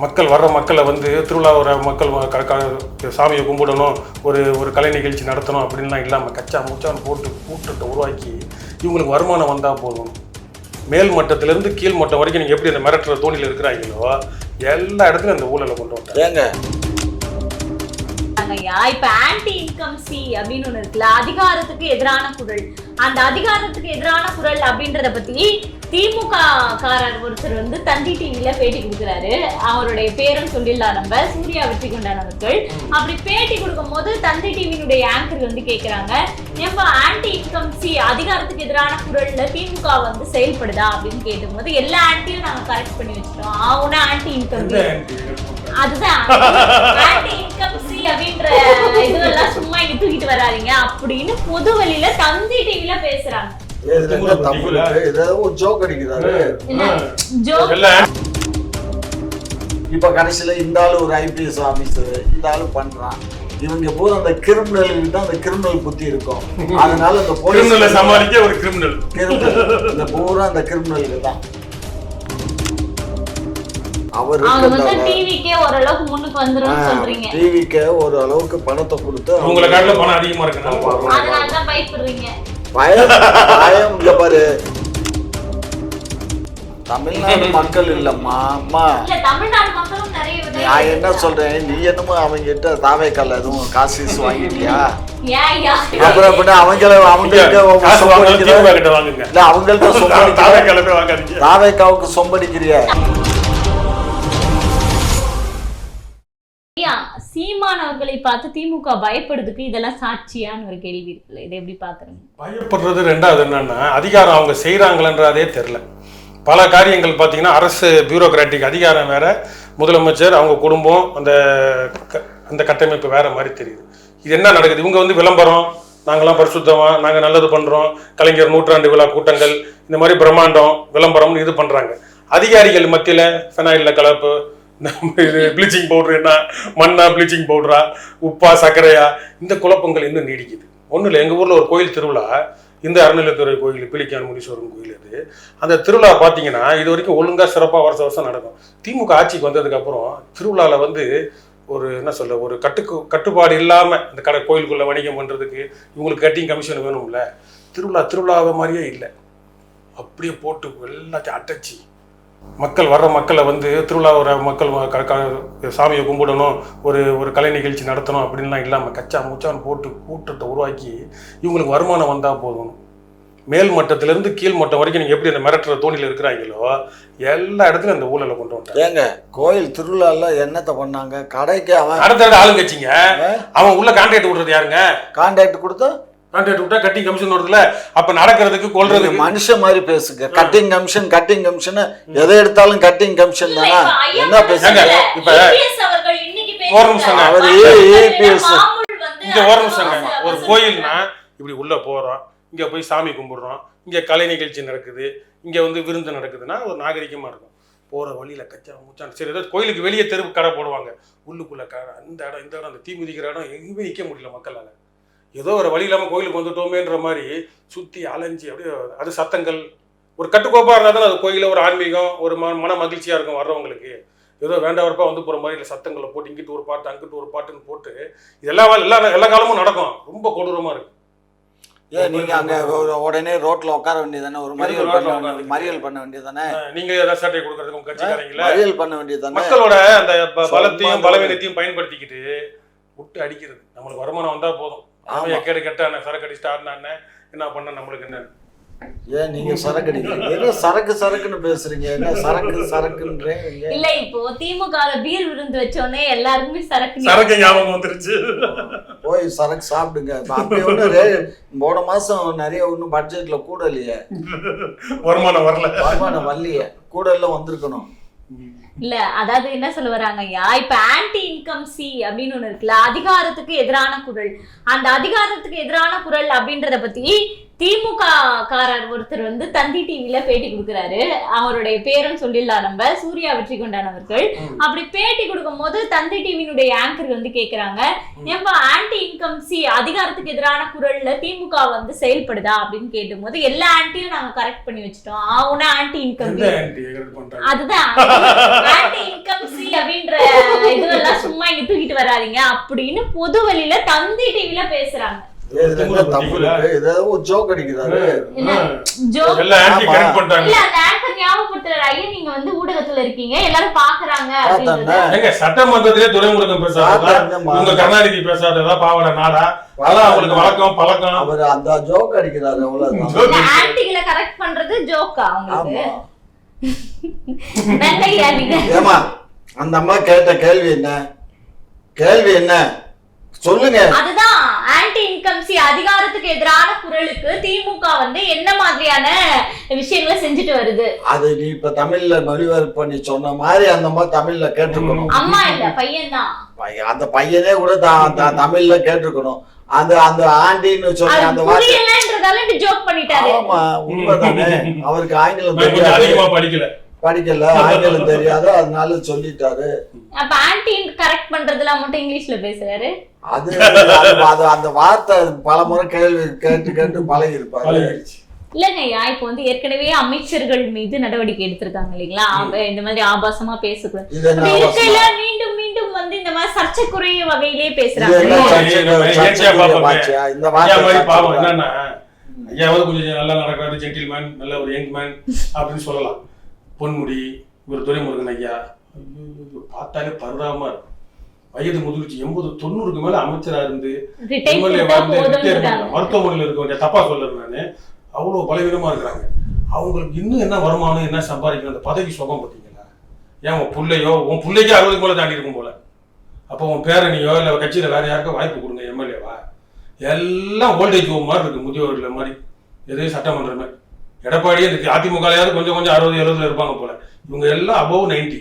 மக்கள் வர்ற மக்களை வந்து திருவிழா வர மக்கள் சாமியை கும்பிடணும் ஒரு ஒரு கலை நிகழ்ச்சி நடத்தணும் அப்படின்லாம் இல்லாமல் கச்சா முச்சான்னு போட்டு கூட்டத்தை உருவாக்கி இவங்களுக்கு வருமானம் வந்தால் போதும். மேல் மட்டத்திலேருந்து கீழ் மட்டம் வரைக்கும் நீங்கள் எப்படி அந்த மிரட்டுற தோணியில் இருக்கிறாங்களோ எல்லா இடத்துலையும் அந்த ஊழலை கொண்டு வந்தாங்க ஐயா இப்ப ஆன்டி இன்கம் சி அப்படின்னு ஒண்ணு இருக்குல்ல அதிகாரத்துக்கு எதிரான குரல். அந்த அதிகாரத்துக்கு எதிரான குரல் அப்படின்றத பத்தி திமுக காரர் ஒருத்தர் வந்து தந்தி டிவில பேட்டி கொடுக்குறாரு. அவருடைய பேரும் சொல்லிடலாம் நம்ம. சூர்யா வெற்றி கொண்டான் அவர்கள் அப்படி பேட்டி கொடுக்கும் போது தந்தி டிவியினுடைய ஆங்கர் வந்து கேக்குறாங்க. ஏன்பா ஆன்டி இன்கம் சி அதிகாரத்துக்கு எதிரான குரல்ல திமுக வந்து செயல்படுதா அப்படின்னு கேட்டும்போது எல்லா ஆன்டியும் நாங்க கரெக்ட் பண்ணி வச்சிட்டோம். ஆவுனா ஆன்டி இன்கம் அதுதான். ஆன்டி இன்கம் சி அப்படின்ற இதுவெல்லாம் சும்மா இங்க தூக்கிட்டு வராதீங்க. அப்படின்னு பொது வெளியில தந்தி டிவில பேசுறாங்க. ஜோக் அடிக்கிறாரு. இப்ப கடைசியில இந்த ஆளு ஒரு ஐபிஎஸ் ஆபீசர் இந்த ஆளு பண்றான். இவங்க போது அந்த கிரிமினலுக்கு தான் அந்த கிரிமினல் புத்தி இருக்கும். அதனால கிரிமினலை போலீஸ் சமாளிக்க ஒரு கிரிமினல் கிரிமினல் இந்த பூரா அந்த கிரிமினலுக்கு தான். அவர் அவங்க டிவிக்கே ஓரளவுக்கு முன்னுக்கு வந்துரும் சொல்றீங்க. டிவிக்கு ஒரு அளவுக்கு பணத்தை கொடுத்து உங்களை காட்டில பணம் அதிகமா அதனாலதான் பயப்படுறீங்க. பயம் பயம் இங்க பாரு. தமிழ்நாடு மக்கள் இல்லம்மா அம்மா. இல்ல நான் என்ன சொல்றேன்? நீ என்னமோ அவங்க கிட்ட தாவேக்கால எதுவும் காசு வாங்கிட்டியா அப்புறம் பின்ன அவங்கள வாங்கினாலும் சொம்படிக்கிற இல்ல அவங்கள்ட்ட சொம்படிக்கிற தாவே தாவேக்காவுக்கு சொம்படிக்கிறிய? பார்த்து திமுக பயப்படுறதுக்கு இதெல்லாம் சாட்சியான்னு ஒரு கேள்வி இருக்குல்ல. இதை எப்படி பாக்குறீங்க பயப்படுறது ரெண்டாவது என்னன்னா அதிகாரம் அவங்க செய்கிறாங்களன்றதே தெரில பல காரியங்கள் பார்த்தீங்கன்னா அரசு பியூரோக்ராட்டிக் அதிகாரம் வேற முதலமைச்சர் அவங்க குடும்பம் அந்த க- அந்த கட்டமைப்பு வேற மாதிரி தெரியுது. இது என்ன நடக்குது? இவங்க வந்து விளம்பரம். நாங்களாம் பரிசுத்தமாக நாங்கள் நல்லது பண்ணுறோம் கலைஞர் நூற்றாண்டு விழா கூட்டங்கள் இந்த மாதிரி பிரம்மாண்டம் விளம்பரம்னு இது பண்ணுறாங்க அதிகாரிகள் மத்தியில் ஃபெனாயிலில் கலப்பு நம்ம இது ப்ளீச்சிங் பவுடர் என்ன? மண்ணா ப்ளீச்சிங் பவுடரா உப்பா சர்க்கரையா? இந்த குழப்பங்கள் இன்னும் நீடிக்குது. ஒன்றும் இல்லை எங்கள் ஊரில் ஒரு கோயில் திருவிழா இந்த அறநிலையத்துறை கோயில் பிளிக்கான் முனீஸ்வரன் கோயில் அது. அந்த திருவிழா பார்த்தீங்கன்னா இது வரைக்கும் ஒழுங்காக சிறப்பாக வருஷம் வருஷம் நடக்கும். திமுக ஆட்சிக்கு வந்ததுக்கப்புறம் திருவிழாவில் வந்து ஒரு என்ன சொல்ல ஒரு கட்டுக்கு கட்டுப்பாடு இல்லாமல் இந்த கடை கோயிலுக்குள்ளே வணிகம் பண்ணுறதுக்கு இவங்களுக்கு கட்டிங் கமிஷன் வேணும்ல. திருவிழா திருவிழாவை மாதிரியே இல்லை. அப்படியே போட்டு எல்லாத்தையும் அடைச்சி மக்கள் வர்ற மக்களை வந்து திருவிழா வர மக்கள் சாமியை கும்பிடணும் ஒரு ஒரு கலை நிகழ்ச்சி நடத்தணும் அப்படின்லாம் இல்லாமல் கச்சா முச்சான்னு போட்டு கூட்டத்தை உருவாக்கி இவங்களுக்கு வருமானம் வந்தால் போதும். மேல் மட்டத்திலேருந்து கீழ் மட்டம் வரைக்கும் நீங்கள் எப்படி அந்த மிரட்டுற தோணியில் இருக்கிறாங்களோ எல்லா இடத்துலையும் அந்த ஊழலை கொண்டு வந்துட்டாங்க. ஏங்க கோயில் திருவிழால என்னத்த பண்ணாங்க? கடைக்கு அவன் அடுத்த அடுத்த ஆளுங்கட்சிங்க அவன் உள்ள கான்ட்ராக்ட் விடுறது யாருங்க? கான்ட்ராக்ட் கொடுத்தா கான்ட்ராக்ட் விட்டா கட்டிங் கமிஷன் வருதுல அப்ப நடக்கிறதுக்கு கொள்றதுக்கு மனுஷன் மாதிரி பேசுங்க. கட்டிங் கமிஷன் கட்டிங் கமிஷன் எதை எடுத்தாலும் கட்டிங் கமிஷன் தானே? என்ன பேசுங்க இப்ப EPS அவர்கள் இன்னைக்கு ஒரு நிமிஷம். அவர் வந்து இங்க ஒரு அதிகமா ஒரு கோயில்னா இப்படி உள்ள போறோம். இங்க போய் சாமி கும்பிடுறோம். இங்க கலை நிகழ்ச்சி நடக்குது. இங்க வந்து விருந்து நடக்குதுன்னா ஒரு நாகரிகமா இருக்கும். போற வழியில கச்சா முச்சான். சரி ஏதோ கோயிலுக்கு வெளியே தெரு கடை போடுவாங்க. உள்ளுக்குள்ள கடை அந்த இடம் இந்த இடம் அந்த தீ மிதிக்கிற இடம் எங்கேயுமே நிக்க முடியல மக்களால. ஏதோ ஒரு வழி இல்லாம கோயிலுக்கு வந்துட்டோமேன்ற மாதிரி சுத்தி அலைஞ்சு அப்படியே அது சத்தங்கள். ஒரு கட்டுக்கோப்பா இருந்தால் தானே அது கோயில ஒரு ஆன்மீகம் ஒரு ம மன மகிழ்ச்சியா இருக்கும் வர்றவங்களுக்கு. ஏதோ வேண்டவரப்பா வந்து போற மாதிரி இல்லை சத்தங்களை போட்டு இங்கிட்டு ஒரு பாட்டு அங்கிட்டு ஒரு பாட்டுன்னு போட்டு இது எல்லா எல்லா காலமும் நடக்கும். ரொம்ப கொடூரமா இருக்கு. ஏன் நீங்க அங்க ஒரு உடனே ரோட்ல உட்கார வேண்டியதானே ஒரு மறியல் பண்ண மறியல் பண்ண வேண்டியதானே அஹ் நீங்க ஏதாவது சட்டை கொடுக்கறதுக்கு கட்சிக்காரங்கள மறியல் பண்ண வேண்டியதானே மக்களோட அந்த பலத்தையும் பலவீனத்தையும் பயன்படுத்திக்கிட்டு விட்டு அடிக்கிறது. நம்மளுக்கு வருமானம் வந்தா போதும். எக்கேடு கெட்டான சரக்கு அடிச்சுட்டு ஆடினானே என்ன பண்ண நம்மளுக்கு என்ன? ஏன் நீங்க சரக்கு அடிக்கிறீங்க என்ன சரக்கு சரக்குன்னு பேசுறீங்க. என்ன சரக்கு சரக்குன்றீங்க இல்ல இப்போ திமுக பீர் விருந்து வச்சோடனே எல்லாருக்குமே சரக்கு சரக்கு ஞாபகம் வந்துருச்சு. போய் சரக்கு சாப்பிடுங்க. அப்படி ரே போன மாசம் நிறைய ஒன்றும் பட்ஜெட்ல கூட இல்லையே. வருமானம் வரல. வருமானம் வரலையே. கூட எல்லாம் வந்திருக்கணும். இல்ல அதாவது என்ன சொல்ல வராங்க ஐயா இப்ப ஆன்டி இன்கம் சி அப்படின்னு ஒண்ணு இருக்குல்ல அதிகாரத்துக்கு எதிரான குரல். அந்த அதிகாரத்துக்கு எதிரான குரல் அப்படின்றத பத்தி திமுக காரர் ஒருத்தர் வந்து தந்தி டிவில பேட்டி கொடுக்குறாரு. அவருடைய பேரும் சொல்லிடலாம் நம்ம. சூர்யா வெற்றி கொண்டான் அவர்கள் அப்படி பேட்டி கொடுக்கும் போது தந்தி டிவியினுடைய ஆங்கர் வந்து கேக்குறாங்க. ஏன்பா ஆன்டி இன்கம் சி அதிகாரத்துக்கு எதிரான குரல்ல திமுக வந்து செயல்படுதா அப்படின்னு கேட்டும்போது எல்லா ஆன்டியும் நாங்க கரெக்ட் பண்ணி வச்சுட்டோம். ஆவுனா ஆன்டி இன்கம் அதுதான். ஆன்டி இன்கம் சி அப்படின்ற இதுவெல்லாம் சும்மா இங்க தூக்கிட்டு வராதீங்க. அப்படின்னு பொது வெளியில தந்தி டிவில பேசுறாங்க. ஜோக் அடிக்கிறாரு நீங்க வந்து ஊடகத்துல இருக்கீங்க. எல்லாரும் பாக்குறாங்க எங்க சட்டமன்றத்திலே துறைமுருகன் பேசாததா. இவங்க கருணாநிதி பேசாததா? பாவட நாடா? அதெல்லாம் அவங்களுக்கு வழக்கம் பழக்கம். அவர் அந்த ஜோக் அடிக்கிறாரு இருக்கு. ஆன்டிகளை கரெக்ட் பண்றது ஜோக்கா ஏமா அந்த அம்மா கேட்ட கேள்வி என்ன? கேள்வி என்ன? சொல்லுங்க. அதுதான் இன்கம்சி அதிகாரத்துக்கு எதிரான குரலுக்கு திமுக வந்து என்ன மாதிரியான விஷயங்களை செஞ்சுட்டு வருது? அது நீ இப்ப தமிழ்ல மொழிபெயர்ப்பு பண்ணி சொன்ன மாதிரி அந்த அம்மா தமிழ்ல கேட்டிருக்கணும். அம்மா இல்ல பையன் தான் அந்த பையனே கூட தமிழ்ல கேட்டிருக்கணும். அந்த அந்த ஆண்டின்னு சொன்ன அந்த வார்த்தை ஆமா உண்மைதானே? அவருக்கு ஆங்கிலம் அதிகமா படிக்கல. படிக்கல ஆங்கிலம் தெரியாது அதனால சொல்லிட்டாரு. அப்ப ஆன்டி கரெக்ட் பண்றதுலாம் மட்டும் இங்கிலீஷ்ல பேசுறாரு? அது அது- அந்த வார்த்தை பல முறை கேள்வி கேட்டு கேட்டு பழகி இருப்பாரு இல்லைங்கய்யா இப்போ வந்து ஏற்கனவே அமைச்சர்கள் மீது நடவடிக்கை எடுத்திருக்காங்க இல்லைங்களா? இந்த மாதிரி ஆபாசமா பேசக்கூடாது? மீண்டும் மீண்டும் வந்து இந்த மாதிரி சர்ச்சைக்குரிய வகையிலே இது பேசுறாங்க ஐயா ஐயாவது கொஞ்சம் நல்லா நடக்கிறாரு ஜென்டில்மேன் நல்ல ஒரு யங் மேன் அப்படின்னு சொல்லலாம். பொன்முடி ஒரு துரைமுருகன் ஐயா. பார்த்தாலே பரிதாபமா இருக்கும் வயது முதிர்ச்சி எண்பது தொண்ணூறுக்கு மேல அமைச்சரா இருந்து எம்எல்ஏ மருத்துவமனையில் இருக்க வேண்டிய தப்பா சொல்றேன் நானு. அவ்வளவு பலவீனமா இருக்கிறாங்க. அவங்களுக்கு இன்னும் என்ன வருமானம் என்ன சம்பாதிக்கணும் அந்த பதவி சுகம் பார்த்தீங்களா? ஏன் உன் புள்ளையோ உன் பிள்ளைக்கே அறுபதுக்கு மேல தாண்டி இருக்கும் போல. அப்போ உன் பேரனியோ இல்ல கட்சியில வேற யாருக்கோ வாய்ப்பு கொடுங்க எம்எல்ஏவா. எல்லாம் ஓல்டேஜ் ஹோம் மாதிரி இருக்கு முதியோர்ல மாதிரி. எதையும் சட்டமன்றமே எடப்பாடி அதிமுகலையாவது கொஞ்சம் கொஞ்சம் அறுபது எழுபதுல இருப்பாங்க போல. இவங்க எல்லாம் அபவ் நைன்டி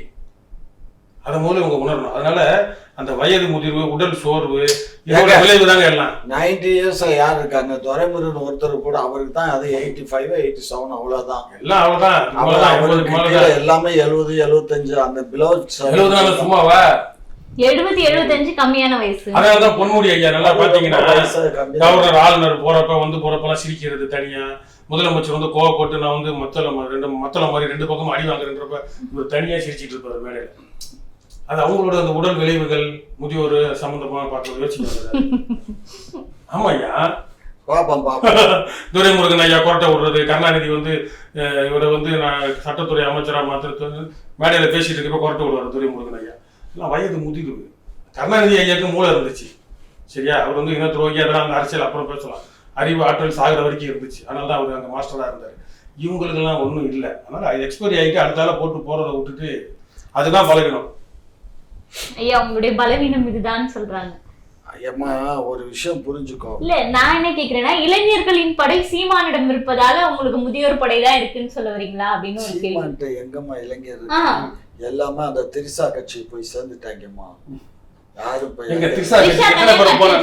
அதை முதல்ல இவங்க உணரணும். அதனால அந்த வயது முதிர்வு உடல் சோர்வு இதோட? விளைவு தாங்க எல்லாம். 90 இயர்ஸ் யார் இருக்காங்க? துரைமுருகன் ஒருத்தர் கூட அவருக்கு தான் அது எயிட்டி ஃபைவ் எயிட்டி செவன் அவ்வளவுதான் எல்லாம் அவ்வளவுதான் எல்லாமே எழுபது எழுபத்தஞ்சு அந்த பிலோ எழுபது நாள் சும்மாவா? எழுபது எழுபத்தஞ்சு கம்மியான வயசு. அதனால தான் பொன்முடி ஐயா நல்லா பாத்தீங்கன்னா. கவர்னர் ஆளுநர் போறப்ப வந்து போறப்பெல்லாம் சிரிக்கிறது தனியா. முதலமைச்சர் வந்து கோவப்பட்டு நான் வந்து மத்தள ரெண்டு மத்தள மாதிரி ரெண்டு பக்கம் அடி வாங்குறேன்றப்ப இவர் தனியா சிரிச்சிட்டு இருப்பாரு மேடையில. அது அவங்களோட அந்த உடல் விளைவுகள் முதியோர் சம்பந்தமா பார்க்க யோசிச்சு ஆமா ஐயா. பாப்போம் பாப்போம். துரைமுருகன் ஐயா கொரட்டை விடுறது கருணாநிதி வந்து இவரை வந்து நான் சட்டத்துறை அமைச்சரா மாத்திரத்து மேடையில பேசிட்டு இருக்கப்ப கொரட்டை விடுவார் துரைமுருகன் ஐயா. எல்லாம் வயது முதிர்வு. கருணாநிதி ஐயாக்கு மூளை இருந்துச்சு. சரியா? அவர் வந்து இன துரோகி அதெல்லாம் அந்த அரசியல் அப்புறம் பேசலாம். அறிவு ஆற்றல் சாகிற வரைக்கும் இருந்துச்சு. அதனால தான் அவர் அங்கே மாஸ்டரா இருந்தார். இவங்களுக்கெல்லாம் ஒன்றும் இல்லை. அதனால எக்ஸ்பைரி ஆகிட்டு அடுத்தால போட்டு போறதை விட்டுட்டு அதுதான் பழகணும் ஐயா உங்களுடைய பலவீனம் இதுதான் சொல்றாங்க. ஐயம்மா ஒரு விஷயம் புரிஞ்சுக்கோ. இல்ல நான் என்ன கேக்குறேன்னா இளைஞர்களின் படை சீமானிடம் இருப்பதால உங்களுக்கு முதியோர் படை தான் இருக்குன்னு சொல்ல வரீங்களா அப்படின்னு ஒரு கேள்வி. எங்கம்மா இளைஞர்? எல்லாமே அந்த திரிசா கட்சி போய் சேர்ந்துட்டாங்கம்மா. எங்க திரிசா கட்சி எத்தனை பேர் போனா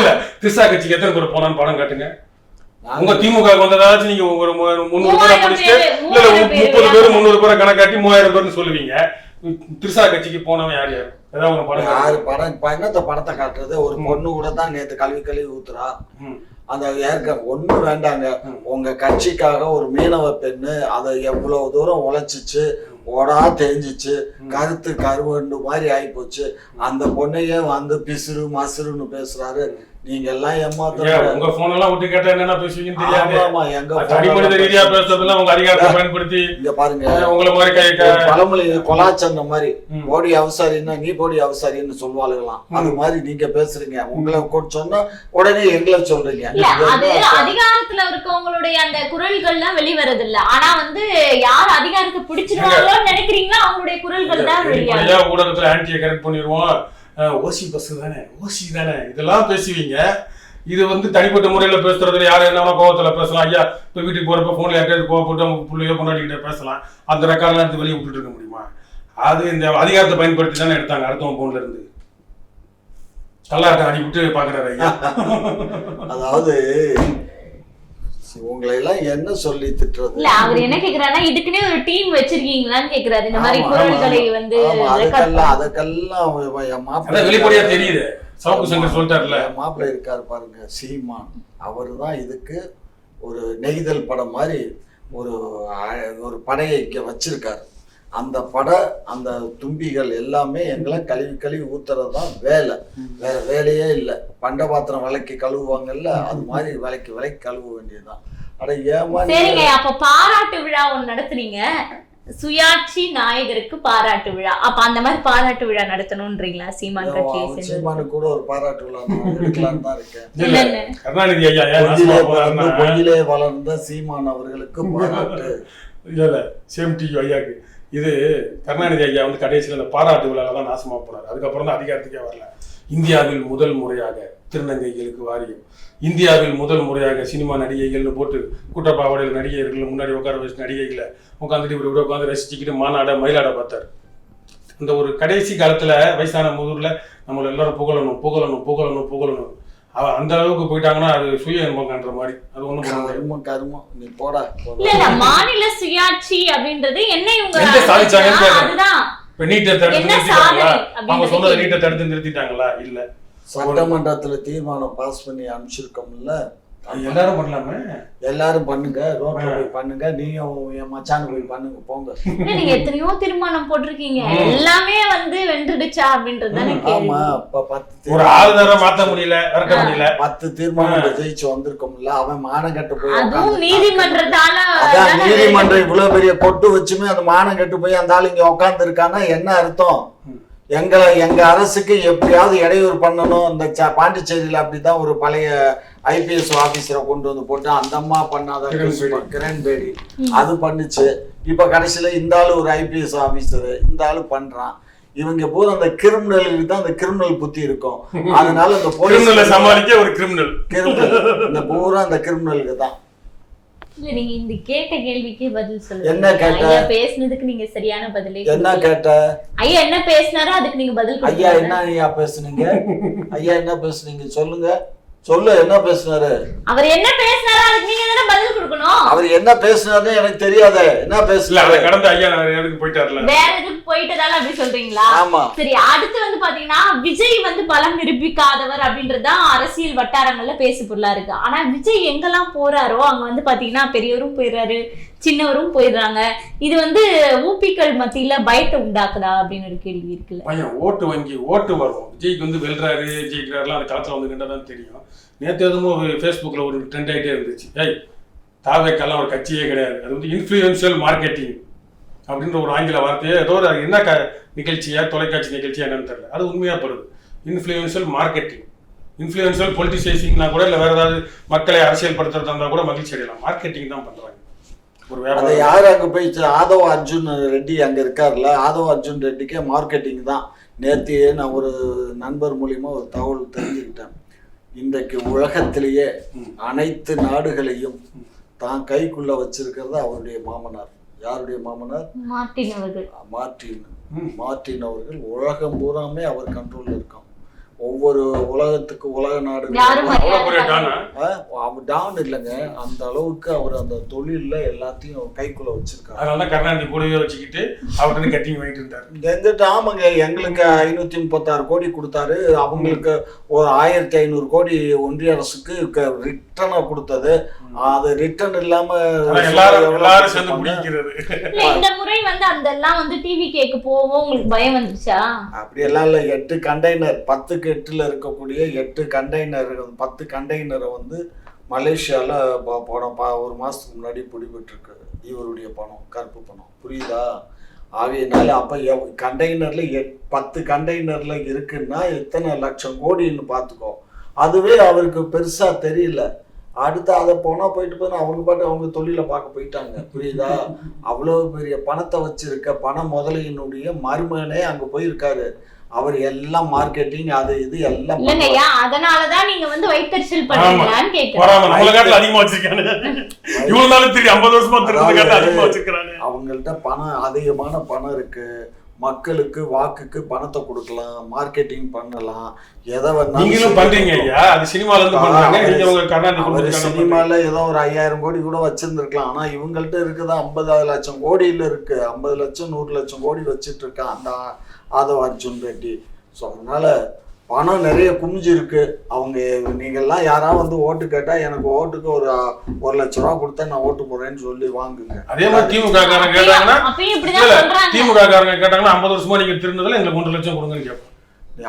இல்ல. திரிசா கட்சிக்கு எத்தனை பேர் போனான்னு படம் காட்டுங்க. உங்க திமுக வந்ததாச்சும் நீங்க ஒரு முந்நூறு பேரை பிடிச்சிட்டு பேரு, இல்ல முப்பது பேர் முந்நூறு பேரை கணக்காட்டி மூவாயிரம் பேர்னு சொல்லுவீங்க. திரிசா கட்சிக்கு போனவன் யார் யார்? ஏதாவது ஒரு படம் யாரு. படம் இப்ப என்னத்த படத்தை காட்டுறது? ஒரு பொண்ணு கூட தான் நேத்து கழுவி கழுவி ஊத்துறா. அந்த ஏற்க ஒண்ணு வேண்டாங்க. உங்க கட்சிக்காக ஒரு மீனவ பெண்ணு அதை எவ்வளவு தூரம் உழைச்சிச்சு ஓடா தெரிஞ்சிச்சு கருத்து கருவண்டு மாதிரி ஆயிப்போச்சு. அந்த பொண்ணையே வந்து பிசுறு மசுறுன்னு பேசுறாரு. நீங்க எல்லாம் ஏன், ஏமாத்த உங்க போன் எல்லாம் விட்டு கேட்டா என்னென்ன பேசுவீங்கன்னு தெரியாது. ஆமா எங்க அடிமனித ரீதியா பேசுறதுலாம் உங்க அதிகாரத்தை பயன்படுத்தி இங்க பாருங்க. உங்களை மாதிரி கை பழமொழி கொலாச்சந்த மாதிரி. போடி அவசாரின்னா நீ போடி அவசாரின்னு சொல்வாளுகளாம் அது மாதிரி நீங்க பேசுறீங்க. உங்களை கூட சொன்னா உடனே எங்களை சொல்றீங்க. அது? அதிகாரத்துல இருக்கவங்களுடைய அந்த குரல்கள்லாம் வெளிவரது இல்ல ஆனா வந்து யார் அதிகாரத்தை பிடிச்சிருவாங்களோன்னு நினைக்கிறீங்களோ அவங்களுடைய குரல்கள் தான் வெளியாகும் ஊடகத்துல ஆன்டியை கரெக்ட் பண்ணிடுவோம் ஓசி பஸ் தானே ஓசி தானே. இதெல்லாம் பேசுவீங்க. இது வந்து தனிப்பட்ட முறையில் பேசுறதுல யார் என்ன கோபத்தில் பேசலாம். ஐயா இப்போ வீட்டுக்கு போகிறப்ப ஃபோனில் யார்கிட்ட கோவப்பட்டு அவங்க பிள்ளையோ பொண்டாட்டிகிட்ட பேசலாம். அந்த ரெக்கார்ட்லாம் எடுத்து வெளியே விட்டுட்டு இருக்க முடியுமா? அது இந்த அதிகாரத்தை பயன்படுத்தி தானே எடுத்தாங்க அடுத்தவங்க போன்ல இருந்து. கல்லாட்டை அடி விட்டு பார்க்குறாரு ஐயா. அதாவது உங்களை எல்லாம் என்ன சொல்லி திட்டுறது? இல்ல அவர் என்ன கேக்குறாருன்னா இதுக்குன்னே ஒரு டீம் வச்சிருக்கீங்களான்னு கேக்குறாரு. இந்த மாதிரி குரல்களை வந்து அதுக்கெல்லாம் அதுக்கெல்லாம் என் மாப்பிள்ளை வெளிப்படையா. தெரியுது. சவுக்கு சங்கர் சொல்லிட்டாருல. மாப்பிள்ளை இருக்காரு பாருங்க சீமான். அவர் தான் இதுக்கு ஒரு நெய்தல் படம் மாதிரி ஒரு ஒரு படையை இங்க வச்சிருக்காரு. அந்த பட அந்த தும்பிகள் எல்லாமே எங்களை கழுவி கழுவி ஊத்துறது தான் வேலை. வேற வேலையே இல்லை. பண்ட பாத்திரம் விலைக்கு கழுவுவாங்கல்ல அது மாதிரி விலைக்கு விலைக்கு கழுவ வேண்டியதுதான். அட ஏமா சரிங்க அப்ப பாராட்டு விழா ஒண்ணு நடத்துறீங்க சுயாட்சி நாயகருக்கு பாராட்டு விழா. அப்ப அந்த மாதிரி பாராட்டு விழா நடத்தணும்ன்றீங்களா? சீமான் சீமானுக்கு கூட ஒரு பாராட்டு விழா நான் எடுக்கலான்னு தான் இருக்கேன். பொய்யிலே வளர்ந்த சீமான் அவர்களுக்கு பாராட்டு. இல்ல இல்ல. சேம் டி ஐயாக்கு. இது கருணாநிதி ஐயா வந்து கடைசியில் அந்த பாராட்டு விழாவில் தான் நாசமாக போனார். அதுக்கப்புறம் தான் அதிகாரத்துக்கே வரல. இந்தியாவில் முதல் முறையாக திருநங்கைகளுக்கு வாரியம். இந்தியாவில் முதல் முறையாக சினிமா நடிகைகள்னு போட்டு கூட்டப்பாவடையில் நடிகைகள் முன்னாடி உட்கார வச்சு நடிகைகளை உட்காந்துட்டு இப்படி இப்படி உட்காந்து ரசிச்சுக்கிட்டு மாநாட மயிலாட பார்த்தார். இந்த ஒரு கடைசி காலத்தில் வயசான முதிர்ல நம்மளை எல்லாரும் புகழணும் புகழணும் புகழணும் புகழணும். அவ அந்த அளவுக்கு போயிட்டாங்கன்னா அது சுய இன்பம்ன்ற மாதிரி. அது ஒண்ணும் கருமம் கருமம். நீ போடா. இல்ல இல்ல மாநில சுயாட்சி அப்படின்றது என்ன இவங்க. அதுதான். இப்ப நீட்டை தடுத்து என்ன நிறுத்திட்டாங்களா? அவங்க சொன்னதை. நீட்டை தடுத்து நிறுத்திட்டாங்களா? இல்ல. சட்டமன்றத்துல தீர்மானம் பாஸ் பண்ணி அனுப்பிச்சிருக்கோம்ல. எல்லாரும் பண்ணலாமே. எல்லாரும் பண்ணுங்க ரோட்ல போய் பண்ணுங்க நீயும் என் மச்சானு போய் பண்ணுங்க போங்க. நீங்க எத்தனையோ திருமணம் போட்டிருக்கீங்க. எல்லாமே வந்து வென்றுடுச்சா அப்படின்றது தானே ஆமா இப்ப பத்து ஒரு தீர்மானம் ஆளுநரை மாத்த முடியல விரட்ட முடியல. பத்து தீர்மானம் ஜெயிச்சு வந்திருக்கோம்ல அவன் மானம் கட்டு போய் அதுவும் நீதிமன்றத்தால அதான் நீதிமன்றம் இவ்வளவு பெரிய கொட்டு வச்சுமே அந்த மானம் கட்டு போய் அந்த ஆள் இங்க உட்கார்ந்து இருக்கான்னா என்ன அர்த்தம்? எங்களை எங்க அரசுக்கு எப்படியாவது இடையூறு பண்ணணும். இந்த ச- பாண்டிச்சேரியில அப்படிதான் ஒரு பழைய ஐபிஎஸ் ஆபீசரை கொண்டு வந்து போட்டு அந்த அம்மா பண்ணாத கிரண் பேடி. கிரண் பேடி அது பண்ணுச்சு. இப்ப கடைசியில இந்த ஆளு ஒரு ஐபிஎஸ் ஆபீசர் இந்த ஆளு பண்றான். இவங்க பூரா அந்த கிரிமினலுக்கு தான் அந்த கிரிமினல் புத்தி இருக்கும். அதனால இந்த கிரிமினலை போலீஸ் சமாளிக்க ஒரு கிரிமினல். கிரிமினல். இந்த பூரா அந்த கிரிமினலுக்கு தான். இல்ல நீங்க இந்த கேட்ட கேள்விக்கே பதில் சொல்லுங்க என்ன கேட்ட? ஐயா பேசுனதுக்கு நீங்க சரியான பதிலே என்ன. கேட்ட ஐயா என்ன பேசினாரோ அதுக்கு நீங்க பதில் ஐயா. என்ன ஐயா பேசுனீங்க ஐயா என்ன பேசுனீங்க சொல்லுங்க சொல்லு என்ன பேசுனாரு? அவர் என்ன பேசினாரோ அதுக்கு நீங்க தானே பதில் கொடுக்கணும். அவர் என்ன பேசுனாருன்னு எனக்கு தெரியாதே. என்ன பேசுனாரு? அதை கடந்த ஐயா நான் எதுக்கு போயிட்டார்ல? வேற எதுக்கு போயிட்டதால அப்படி சொல்றீங்களா? ஆமா. சரி அடுத்து வந்து பாத்தீங்கன்னா விஜய் வந்து பலம் நிரூபிக்காதவர் அப்படின்றதுதான் அரசியல் வட்டாரங்கள்ல பேசு பொருளா இருக்கு. ஆனா விஜய் எங்கெல்லாம் போறாரோ அங்க வந்து பாத்தீங்கன்னா பெரியவரும் போயிடுறாரு. சின்னவரும் போயிடுறாங்க. இது வந்து ஊப்பிக்கள் மத்தியில பயத்தை உண்டாக்குதா அப்படின்னு ஒரு கேள்வி இருக்குல்ல. பையன் ஓட்டு வங்கி ஓட்டு வரும் விஜய்க்கு வந்து வெல்றாரு ஜெயிக்கிறாருலாம் அந்த காலத்தில் வந்து நின்றா தான் தெரியும். நேற்று எதுவும் ஒரு ஃபேஸ்புக்கில் ஒரு ட்ரெண்ட் ஆகிட்டே இருந்துச்சு. ஏய் தாவேக்கெல்லாம் ஒரு கட்சியே கிடையாது. அது வந்து இன்ஃப்ளூயன்சியல் மார்க்கெட்டிங் அப்படின்ற ஒரு ஆங்கில வார்த்தையே ஏதோ ஒரு அது என்ன க நிகழ்ச்சியா தொலைக்காட்சி நிகழ்ச்சியா என்னன்னு தெரியல. அது உண்மையாக படுது இன்ஃப்ளூயன்ஷியல் மார்க்கெட்டிங் இன்ஃப்ளூயன்சியல் பொலிட்டிசைசிங்னா கூட இல்லை வேறு ஏதாவது மக்களை அரசியல் படுத்துறதா இருந்தால் கூட மகிழ்ச்சி அடையலாம். மார்க்கெட்டிங் தான் பண்ணுறாங்க அதை யார் அங்க போய் ச- ஆதவ் அர்ஜுன் ரெட்டி அங்க இருக்காருல்ல ஆதவ் அர்ஜுன் ரெட்டிக்கே மார்க்கெட்டிங் தான். நேற்று நான் ஒரு நண்பர் மூலியமா ஒரு தகவல் தெரிஞ்சுக்கிட்டேன். இன்றைக்கு உலகத்திலேயே அனைத்து நாடுகளையும் தான் கைக்குள்ள வச்சிருக்கிறது அவருடைய மாமனார். யாருடைய மாமனார்? மார்ட்டின் அவர்கள். மார்டின். ம். மார்டின் அவர்கள் உலகம் பூராமே அவர் கண்ட்ரோல்ல இருக்கான். ஒவ்வொரு உலகத்துக்கு உலக அவர் டவுன் இல்லைங்க. அந்த அளவுக்கு அவர் அந்த தொழில்ல எல்லாத்தையும் கைக்குள்ள வச்சிருக்காரு. அதனால தான் கருணாநிதி கூடவே வச்சுக்கிட்டு அவர்கிட்ட கட்டிங் வாங்கிட்டு இருந்தாரு. எங்கிட்ட ஆமாங்க எங்களுக்கு ஐநூத்தி முப்பத்தாறு கோடி கொடுத்தாரு. அவங்களுக்கு ஒரு ஆயிரத்தி ஐநூறு கோடி ஒன்றிய அரசுக்கு ரிட்டர்னா கொடுத்தது. அது ரிட்டர்ன் இல்லாம எல்லாரும் சேர்ந்து இல்ல இந்த முறை வந்து அதெல்லாம் வந்து டிவி கேட்க போவோம். உங்களுக்கு பயம் வந்துருச்சா அப்படியெல்லாம் இல்லை. எட்டு கண்டெய்னர் பத்துக்கு எட்டில் இருக்கக்கூடிய எட்டு கண்டெய்னர் பத்து கண்டெய்னரை வந்து மலேசியாவில் பணம் பா ஒரு மாதத்துக்கு முன்னாடி பிடிபட்டுருக்கு. இவருடைய பணம் கருப்பு பணம். புரியுதா? ஆகையினால எவ் கண்டெய்னரில் எட் பத்து கண்டெய்னரில் இருக்குன்னா எத்தனை லட்சம் கோடின்னு பார்த்துக்கோ அதுவே அவருக்கு பெருசாக தெரியல. அடுத்து அதை போனால் போயிட்டு போய் அவங்க பாட்டு அவங்க தொழிலை பார்க்க போயிட்டாங்க. புரியுதா? அவ்வளோ பெரிய பணத்தை வச்சுருக்க பண முதலையினுடைய மருமகனே அங்கே போயிருக்காரு. அவர் எல்லாம் மார்க்கெட்டிங் அது இது எல்லாம் இல்லங்க ஐயா அதனாலதான் நீங்க வந்து வைத்தறிச்சல் பண்றீங்களான்னு கேட்கிறேன் வராம நம்மள காட்டுல அதிகமா வச்சிருக்கானு. இவ்வளவு தெரியும் ஐம்பது வருஷமா திருந்த காட்டுல அதிகமா வச்சிருக்கானு. அவங்கள்ட்ட பணம் அதிகமான பணம் இருக்கு. மக்களுக்கு வாக்குக்கு பணத்தை கொடுக்கலாம் மார்க்கெட்டிங் பண்ணலாம். எதை வேணாலும் நீங்களும் பண்றீங்க ஐயா. அது சினிமால இருந்து பண்றாங்க. நீங்க உங்க கர்நாடக அவர். சினிமால ஏதோ ஒரு ஐயாயிரம் கோடி கூட வச்சிருந்திருக்கலாம். ஆனா இவங்கள்ட்ட இருக்குது ஐம்பது லட்சம் கோடியில இருக்கு. ஐம்பது லட்சம் நூறு லட்சம் கோடி வச்சிட்டு இருக்கான் அந்த ஆதவ் அர்ஜுன் ரெட்டி. ஸோ அதனால பணம் நிறைய குமிஞ்சு இருக்கு அவங்க நீங்கெல்லாம் யாராவது வந்து ஓட்டு கேட்டா எனக்கு ஓட்டுக்கு ஒரு ஒரு லட்ச ரூபா கொடுத்தா நான் ஓட்டு போடுறேன்னு சொல்லி வாங்குங்க. அதே மாதிரி திமுக காரங்க கேட்டாங்கன்னா திமுக காரங்க கேட்டாங்கன்னா ஐம்பது வருஷமா நீங்க திருந்ததுல எங்களுக்கு ஒன்றரை லட்சம் கொடுங்கன்னு கேட்போம்.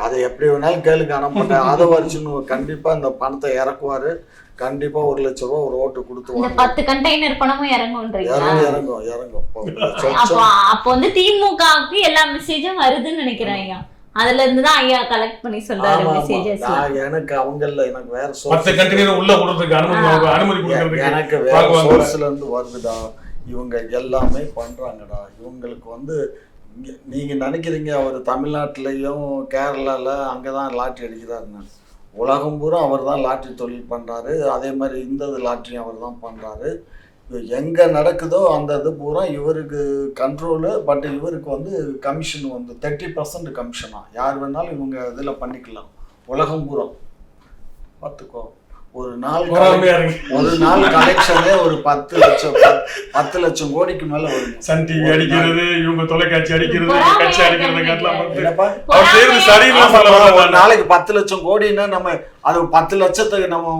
அதை எப்படி வேணாலும் கேளுங்க. ஆனால் பட் அதை வரிச்சுன்னு கண்டிப்பா இந்த பணத்தை இறக்குவாரு. கண்டிப்பா ஒரு லட்ச ரூபா ஒரு ஓட்டு இந்த கொடுத்துருவாங்க பத்து கண்டெய்னர் பணமும் இறங்கும்ன்றீங்களா இறங்கும் இறங்கும் இறங்கும். அப்போ அப்போ வந்து திமுகவுக்கு எல்லா மெசேஜும் வருதுன்னு நினைக்கிறேன் அதுல இருந்து தான் ஐயா கலெக்ட் பண்ணி சொல்றாரு. மெசேஜஸ் எனக்கு அவங்கள எனக்கு வேற பத்து கண்டெய்னர் உள்ள கொடுறதுக்கு அனுமதி. அனுமதி கொடுக்கறதுக்கு எனக்கு வேற. சோர்ஸ்ல இருந்து வருதுடா. இவங்க எல்லாமே பண்றாங்கடா. இவங்களுக்கு வந்து நீங்க நினைக்கிறீங்க அவர் தமிழ்நாட்டிலையும் கேரளால அங்கதான் லாட்டரி அடிக்கிறாருன்னு. உலகம் பூரா அவர் தான் லாட்ரி தொழில் பண்ணுறாரு அதே மாதிரி இந்த லாட்ரி அவர் தான் பண்ணுறாரு எங்கே நடக்குதோ அந்த இது பூரா இவருக்கு கண்ட்ரோலு பட் இவருக்கு வந்து கமிஷன் வந்து தேர்ட்டி பர்சன்ட் கமிஷனா யார் வேணாலும் இவங்க இதில் பண்ணிக்கலாம். உலகம் பூரா. பார்த்துக்கோ. ஒரு நாள் ஒரு நாள் கலெக்ஷனே ஒரு பத்து லட்சம் பத்- பத்து லட்சம் கோடிக்கு மேல வரும். சன் டிவி அடிக்கிறது இவங்க தொலைக்காட்சி அடிக்கிறது கட்சி அடிக்கிறத ஒரு நாளைக்கு பத்து லட்சம் கோடின்னா நம்ம அது பத்து லட்சத்துக்கு நம்ம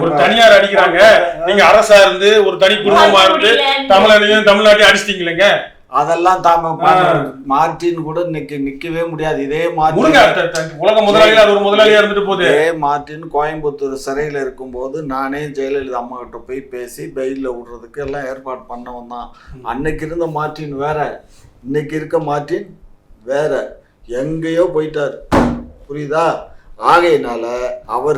ஒரு தனியார் அடிக்கிறாங்க. நீங்க அரசா இருந்து ஒரு தனி குடும்பமா இருந்து. தமிழ்நாட்டையும் தமிழ்நாட்டையும் அடிச்சிட்டீங்களேங்க. அதெல்லாம் தாம மார்டின் கூட இன்னைக்கு நிக்கவே முடியாது. இதே மார்டின் உலக முதலாளிகள் அது ஒரு முதலாளியா இருந்துட்டு போகுது. இதே மார்டின் கோயம்புத்தூர் சிறையில் இருக்கும்போது நானே ஜெயலலிதா அம்மா கிட்ட போய் பேசி பெயிலில் விடுறதுக்கு எல்லாம் ஏற்பாடு பண்ணவன் தான். அன்னைக்கு இருந்த மார்டின் வேற. இன்னைக்கு இருக்க மார்டின் வேற. எங்கேயோ போயிட்டார். புரியுதா? ஆகையினால அவர்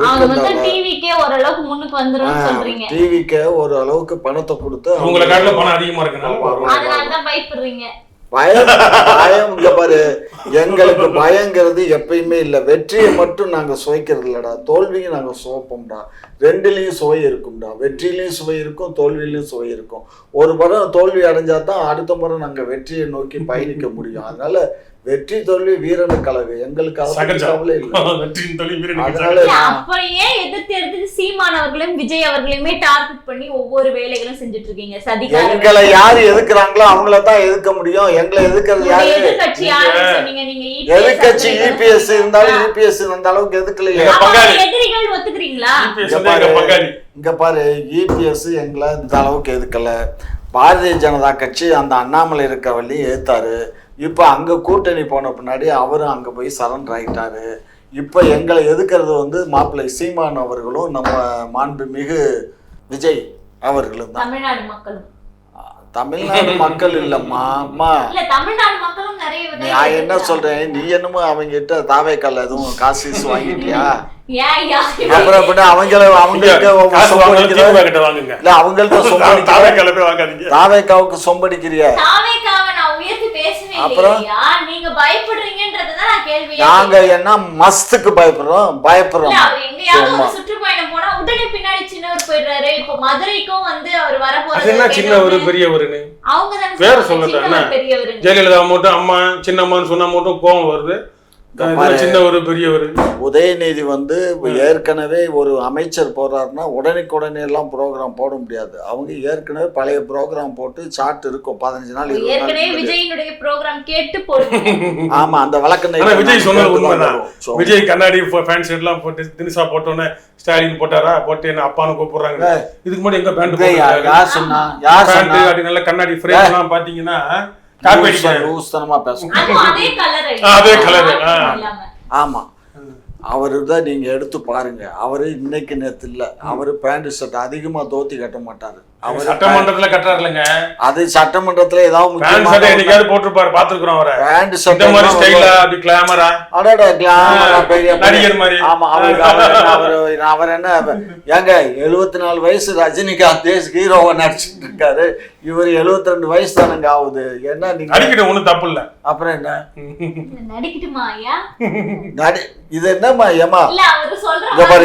டிவிக்கே ஓரளவுக்கு முன்னுக்கு வந்துரும் சொல்றீங்க. டிவிக்கு ஒரு அளவுக்கு பணத்தை கொடுத்து உங்களை காட்டுல பணம் அதிகமா இருக்கனால பயப்படுறீங்க. பயம் பயம் இங்க பாரு. எங்களுக்கு பயங்கிறது எப்பயுமே இல்லை. வெற்றியை மட்டும் நாங்க சுவைக்கிறது இல்லடா தோல்வியும் நாங்க சுவைப்போம்டா. ரெண்டுலயும் சுவை இருக்கும்டா. வெற்றிலையும் சுவை இருக்கும் தோல்வியிலையும் சுவை இருக்கும். ஒரு முறை தோல்வி அடைஞ்சா தான் அடுத்த முறை நாங்க வெற்றியை நோக்கி பயணிக்க முடியும். அதனால வெற்றி தோல்வி வீரனுக்கு அழகு எங்களுக்கு ஏன் எதிர்த்து எடுத்து சீமான் அவர்களையும் விஜய் அவர்களையுமே டார்கெட் பண்ணி ஒவ்வொரு வேலைகளும் செஞ்சுட்டு இருக்கீங்க சதிகார எங்களை யாரு எதுக்குறாங்களோ அவங்கள தான் எதுக்க முடியும். எங்களை எதுக்குறது யாரு? எதிர்கட்சி யாருன்னு சொன்னீங்க நீங்க EPS எதிர்கட்சி இபிஎஸ் இருந்தாலும் இபிஎஸ் அந்த அளவுக்கு எதுக்கலையே எங்க அப்ப பங்காளி. எதிரிகள் ஒத்துக்கிறீங்களா? இங்க பாரு. பங்காளி. இங்க பாரு இபிஎஸ் எங்களை இந்த அளவுக்கு எதுக்கல பாரதிய ஜனதா கட்சி அந்த அண்ணாமலை இருக்க வழி எதிர்த்தாரு இப்போ அங்க கூட்டணி போன பின்னாடி அவரும் அங்க போய் சரண்டர் ஆயிட்டாரு. இப்போ எங்களை எதுக்கிறது வந்து மாப்பிள்ளை சீமான் அவர்களும் நம்ம மாண்புமிகு விஜய் அவர்களும் தான். தமிழ்நாடு மக்களும். தமிழ்நாடு மக்கள் இல்லம்மா அம்மா. நான் என்ன. சொல்றேன்? நீ என்னமோ அவங்க கிட்ட தாவேக்கால எதுவும் கீசு வாங்கிட்டியா? தாவேக்காவுக்கு சொம்படிக்கிறிய தாவேக்காவை நான் உயர்த்தி பேசவே அப்புறம்? நீங்க பயப்படுறீங்கன்றதுதான் நான் கேள்வி நாங்க என்ன மஸ்துக்கு பயப்படுறோம்? பயப்படுறோம். சுற்றுப்பயணம் போனா உடனே பின்னாடி சின்னவர் போயிடுறாரு. இப்போ மதுரைக்கும் வந்து அவர் வர அது என்ன சின்ன ஒரு பெரியவருன்னு? அவங்க வேற? பெரியவருன்னு. ஜெயலலிதா மட்டும் அம்மா சின்னம்மான்னு சொன்னா மட்டும் கோவம் வருது. சின்ன ஒரு பெரியவர் உதயநிதி வந்து ஏற்கனவே ஒரு அமைச்சர் போறாருன்னா உடனுக்குடனே எல்லாம் ப்ரோக்ராம் போட முடியாது. அவங்க ஏற்கனவே பழைய ப்ரோக்ராம் போட்டு சார்ட் இருக்கும். பதினஞ்சு நாள் இருபது நாள் ஏற்கனவே. விஜயினுடைய ப்ரோக்ராம் கேட்டு போடுங்க. ஆமா அந்த வழக்கு ஆனா விஜய் சொன்னது உண்மைதான். விஜய் கண்ணாடி ஃபேன் ஷர்ட் எல்லாம் போட்டு தினிசா போட்டோன்னே ஸ்டாலின் போட்டாரா? போட்டு என்ன அப்பான்னு கூப்பிடுறாங்க. இதுக்கு முன்னாடி எங்க பேண்ட் யார் சொன்னா? யார் பேண்ட் சொன்னா? அப்படி நல்ல கண்ணாடி ஃப்ரேம் எல்லாம் பாத்தீங்கன்னா லூஸ்தனமா அதுவும் அதே கலர் ஆமா அவரு தான் நீங்க எடுத்து பாருங்க. அவரு இன்னைக்கு நேத்து இல்ல. அவரு பேண்ட் ஷர்ட் அதிகமா தோத்தி கட்ட மாட்டாரு. அவரு சட்டமன்றத்துல கட்டுறாருலங்க. அது சட்டமன்றத்துல ஏதாவது முக்கியமான என்னைக்காவது போட்டிருப்பாரு பாத்துருக்கிறோம் அவரை. பேண்ட் இந்த மாதிரி ஸ்டைலா அப்படி கிளாமரா அடடா glamour-ஆ பெரிய நடிகர் மாதிரி. ஆமா அவர் என்ன அவர் அவர் என்ன ஏங்க எழுபத்தி நாலு வயசு ரஜினிகாந்த் ஹீரோவை நடிச்சிட்டு இருக்காரு. இவர் 72 ரெண்டு வயசு தானங்க ஆகுது. என்ன நீங்க அடிக்கிட்ட ஒண்ணும் தப்பு இல்ல. அப்புறம் என்ன? நடி இது என்னம்மா ஏமா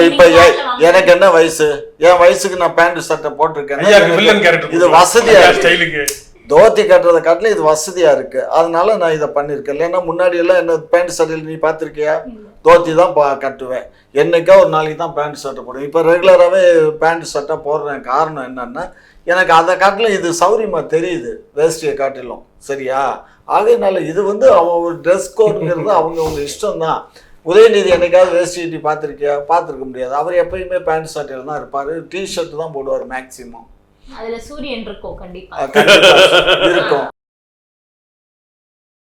இப்ப. எனக்கு என்ன வயசு? என் வயசுக்கு நான் பேண்ட் சட்டை போட்டிருக்கேன் கேரக்டர் இது வசதியா. ஸ்டைலுக்கு தோத்தி கட்டுறதை காட்டிலும் இது வசதியா இருக்கு. அதனால நான் இதை பண்ணிருக்கேன் இல்லைன்னா முன்னாடி எல்லாம் என்ன பேண்ட் சட்டையில் நீ பார்த்திருக்கியா? தோத்தி தான் பா கட்டுவேன். என்னைக்கா ஒரு நாளைக்கு தான் பேண்ட் சட்டை போடுவேன். இப்போ ரெகுலராகவே பேண்ட் சட்டை போடுறேன். காரணம் என்னன்னா எனக்கு அதை காட்டிலும் இது சௌரியமா தெரியுது வேஷ்டியை காட்டிலும். சரியா? ஆகையினால இது வந்து அவன் ஒரு ட்ரெஸ் கோடுங்கிறது அவங்க அவங்க இஷ்டம் தான் உதயநிதி என்னைக்காவது வேஸ்டி பார்த்துருக்கியா? பார்த்துருக்க முடியாது. அவர் எப்பயுமே பேண்ட் ஷர்ட்டில் தான் இருப்பார். டிஷர்ட் தான் போடுவார் மேக்சிமம் அதுல சூரியன் இருக்கும் கண்டிப்பா. இருக்கும்.